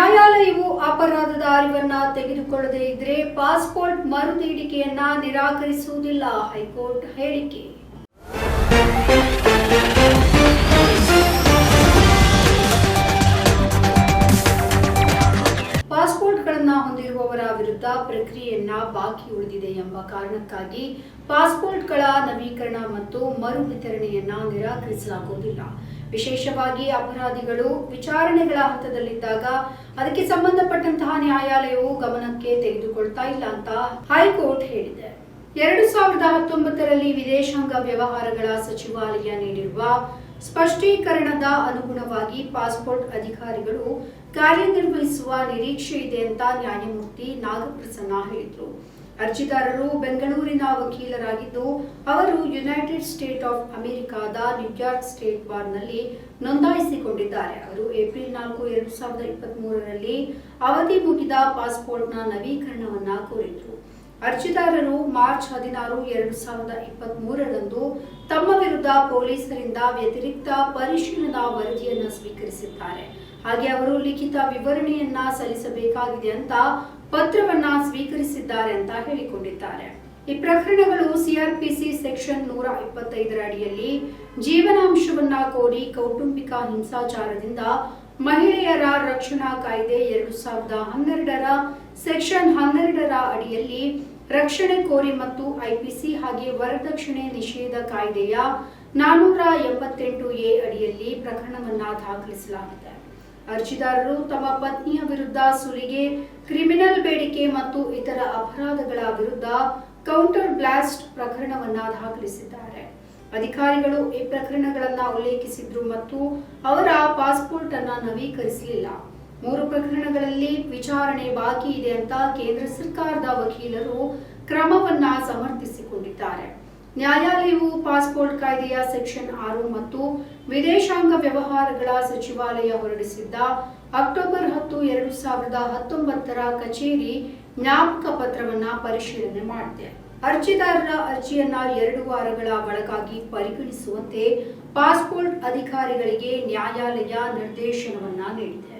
ನ್ಯಾಯಾಲಯವು ಅಪರಾಧದ ಅರಿವನ್ನ ತೆಗೆದುಕೊಳ್ಳದೇ ಇದ್ರೆ ಪಾಸ್ಪೋರ್ಟ್ ಮರು ನೀಡಿಕೆಯನ್ನ ನಿರಾಕರಿಸುವುದಿಲ್ಲ ಹೈಕೋರ್ಟ್ ಹೇಳಿಕೆ. ಪ್ರಕ್ರಿಯೆಯನ್ನ ಬಾಕಿ ಉಳಿದಿದೆ ಎಂಬ ಕಾರಣಕ್ಕಾಗಿ ಪಾಸ್ಪೋರ್ಟ್ಗಳ ನವೀಕರಣ ಮತ್ತು ಮರು ವಿತರಣೆಯನ್ನ ನಿರಾಕರಿಸಲಾಗುವುದಿಲ್ಲ. ವಿಶೇಷವಾಗಿ ಅಪರಾಧಿಗಳು ವಿಚಾರಣೆಗಳ ಹಂತದಲ್ಲಿದ್ದಾಗ ಅದಕ್ಕೆ ಸಂಬಂಧಪಟ್ಟಂತಹ ನ್ಯಾಯಾಲಯವು ಗಮನಕ್ಕೆ ತೆಗೆದುಕೊಳ್ತಾ ಇಲ್ಲ ಅಂತ ಹೈಕೋರ್ಟ್ ಹೇಳಿದೆ. ಎರಡು ಸಾವಿರದ ಹತ್ತೊಂಬತ್ತರಲ್ಲಿ ವಿದೇಶಾಂಗ ವ್ಯವಹಾರಗಳ ಸಚಿವಾಲಯ ನೀಡಿರುವ ಸ್ಪಷ್ಟೀಕರಣದ ಅನುಗುಣವಾಗಿ ಪಾಸ್ಪೋರ್ಟ್ ಅಧಿಕಾರಿಗಳು ಕಾರ್ಯನಿರ್ವಹಿಸುವ ನಿರೀಕ್ಷೆ ಇದೆ ಅಂತ ನ್ಯಾಯಮೂರ್ತಿ ನಾಗಪ್ರಸನ್ನ ಹೇಳಿದರು. ಅರ್ಜಿದಾರರು ಬೆಂಗಳೂರಿನ ವಕೀಲರಾಗಿದ್ದು, ಅವರು ಯುನೈಟೆಡ್ ಸ್ಟೇಟ್ ಆಫ್ ಅಮೆರಿಕಾದ ನ್ಯೂಯಾರ್ಕ್ ಸ್ಟೇಟ್ ಬಾರ್ನಲ್ಲಿ ನೋಂದಾಯಿಸಿಕೊಂಡಿದ್ದಾರೆ. ಅವರು ಏಪ್ರಿಲ್ ನಾಲ್ಕು, ಎರಡು ಸಾವಿರದ ಇಪ್ಪತ್ತ್ ಮೂರರಲ್ಲಿ ಅವಧಿ ಮುಗಿದ ಪಾಸ್ಪೋರ್ಟ್ನ ನವೀಕರಣವನ್ನ ಕೋರಿದ್ರು. ಅರ್ಜಿದಾರರು ಮಾರ್ಚ್ ಹದಿನಾರು, ಎರಡು ಸಾವಿರದ ಇಪ್ಪತ್ತ್ ಮೂರರಂದು ಪೊಲೀಸರಿಂದ ವ್ಯತಿರಿಕ್ತ ಪರಿಶೀಲನಾ ವರದಿಯನ್ನ ಸ್ವೀಕರಿಸಿದ್ದಾರೆ. ಹಾಗೆ ಅವರು ಲಿಖಿತ ವಿವರಣೆಯನ್ನ ಸಲ್ಲಿಸಬೇಕಾಗಿದೆ ಅಂತ ಪತ್ರವನ್ನ ಸ್ವೀಕರಿಸಿದ್ದಾರೆ ಅಂತ ಹೇಳಿಕೊಂಡಿದ್ದಾರೆ. ಈ ಪ್ರಕರಣಗಳು ಸಿಆರ್ಪಿಸಿ ಸೆಕ್ಷನ್ ನೂರ ಇಪ್ಪತ್ತೈದರ ಅಡಿಯಲ್ಲಿ ಜೀವನಾಂಶವನ್ನ ಕೋರಿ ಕೌಟುಂಬಿಕ ಹಿಂಸಾಚಾರದಿಂದ ಮಹಿಳೆಯರ ರಕ್ಷಣಾ ಕಾಯ್ದೆ ಎರಡು ಸಾವಿರದ ಹನ್ನೆರಡರ ಸೆಕ್ಷನ್ ಹನ್ನೆರಡರ ಅಡಿಯಲ್ಲಿ ರಕ್ಷಣೆ ಕೋರಿ ಮತ್ತು ಐಪಿಸಿ ಹಾಗೆ ವರದಕ್ಷಿಣೆ ನಿಷೇಧ ಕಾಯ್ದೆಯ ನಾನೂರ ಎಂಬತ್ತೆಂಟು ಎ ಅಡಿಯಲ್ಲಿ ಪ್ರಕರಣವನ್ನ ದಾಖಲಿಸಲಾಗಿದೆ. ಅರ್ಜಿದಾರರು ತಮ್ಮ ಪತ್ನಿಯ ವಿರುದ್ಧ ಸುಲಿಗೆ, ಕ್ರಿಮಿನಲ್ ಬೇಡಿಕೆ ಮತ್ತು ಇತರ ಅಪರಾಧಗಳ ವಿರುದ್ಧ ಕೌಂಟರ್ ಬ್ಲಾಸ್ಟ್ ಪ್ರಕರಣವನ್ನ ದಾಖಲಿಸಿದ್ದಾರೆ. ಅಧಿಕಾರಿಗಳು ಈ ಪ್ರಕರಣಗಳನ್ನ ಉಲ್ಲೇಖಿಸಿದ್ರು ಮತ್ತು ಅವರ ಪಾಸ್ಪೋರ್ಟ್ ಅನ್ನ ನವೀಕರಿಸಲಿಲ್ಲ. ಮೂರು ಪ್ರಕರಣಗಳಲ್ಲಿ ವಿಚಾರಣೆ ಬಾಕಿ ಇದೆ ಅಂತ ಕೇಂದ್ರ ಸರ್ಕಾರದ ವಕೀಲರು ಕ್ರಮವನ್ನ ಸಮರ್ಥಿಸಿಕೊಂಡಿದ್ದಾರೆ. ನ್ಯಾಯಾಲಯವು ಪಾಸ್ಪೋರ್ಟ್ ಕಾಯ್ದೆಯ ಸೆಕ್ಷನ್ ಆರು ಮತ್ತು ವಿದೇಶಾಂಗ ವ್ಯವಹಾರಗಳ ಸಚಿವಾಲಯ ಹೊರಡಿಸಿದ್ದ ಅಕ್ಟೋಬರ್ ಹತ್ತು, ಎರಡು ಸಾವಿರದ ಹತ್ತೊಂಬತ್ತರ ಕಚೇರಿ ಜ್ಞಾಪಕ ಪತ್ರವನ್ನ ಪರಿಶೀಲನೆ ಮಾಡಿದೆ. ಅರ್ಜಿದಾರರ ಅರ್ಜಿಯನ್ನ ಎರಡು ವಾರಗಳ ಒಳಗಾಗಿ ಪರಿಗಣಿಸುವಂತೆ ಪಾಸ್ಪೋರ್ಟ್ ಅಧಿಕಾರಿಗಳಿಗೆ ನ್ಯಾಯಾಲಯ ನಿರ್ದೇಶನವನ್ನ ನೀಡಿದೆ.